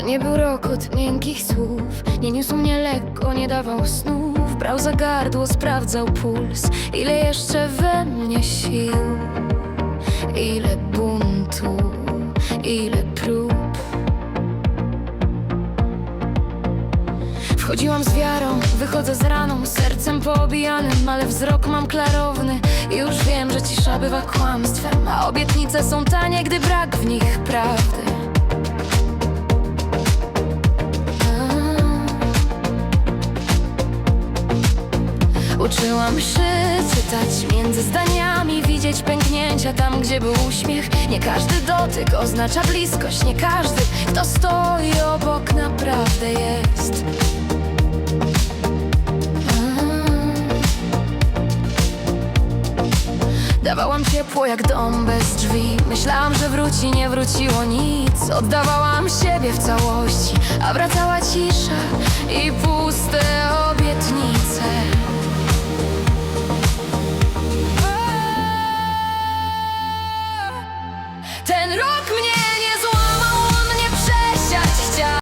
To nie był rokot miękkich słów. Nie niósł mnie lekko, nie dawał snów. Brał za gardło, sprawdzał puls. Ile jeszcze we mnie sił? Ile buntu, ile prób? Wchodziłam z wiarą, wychodzę z raną Sercem poobijanym, ale wzrok mam klarowny. Już wiem, że cisza bywa kłamstwem A obietnice są tanie, gdy brak w nich prawdy Uczyłam się czytać między zdaniami Widzieć pęknięcia tam, gdzie był uśmiech. Nie każdy dotyk oznacza bliskość Nie każdy, kto stoi obok naprawdę jest. Dawałam ciepło jak dom bez drzwi. Myślałam, że wróci, nie wróciło nic. Oddawałam siebie w całości A wracała cisza i puste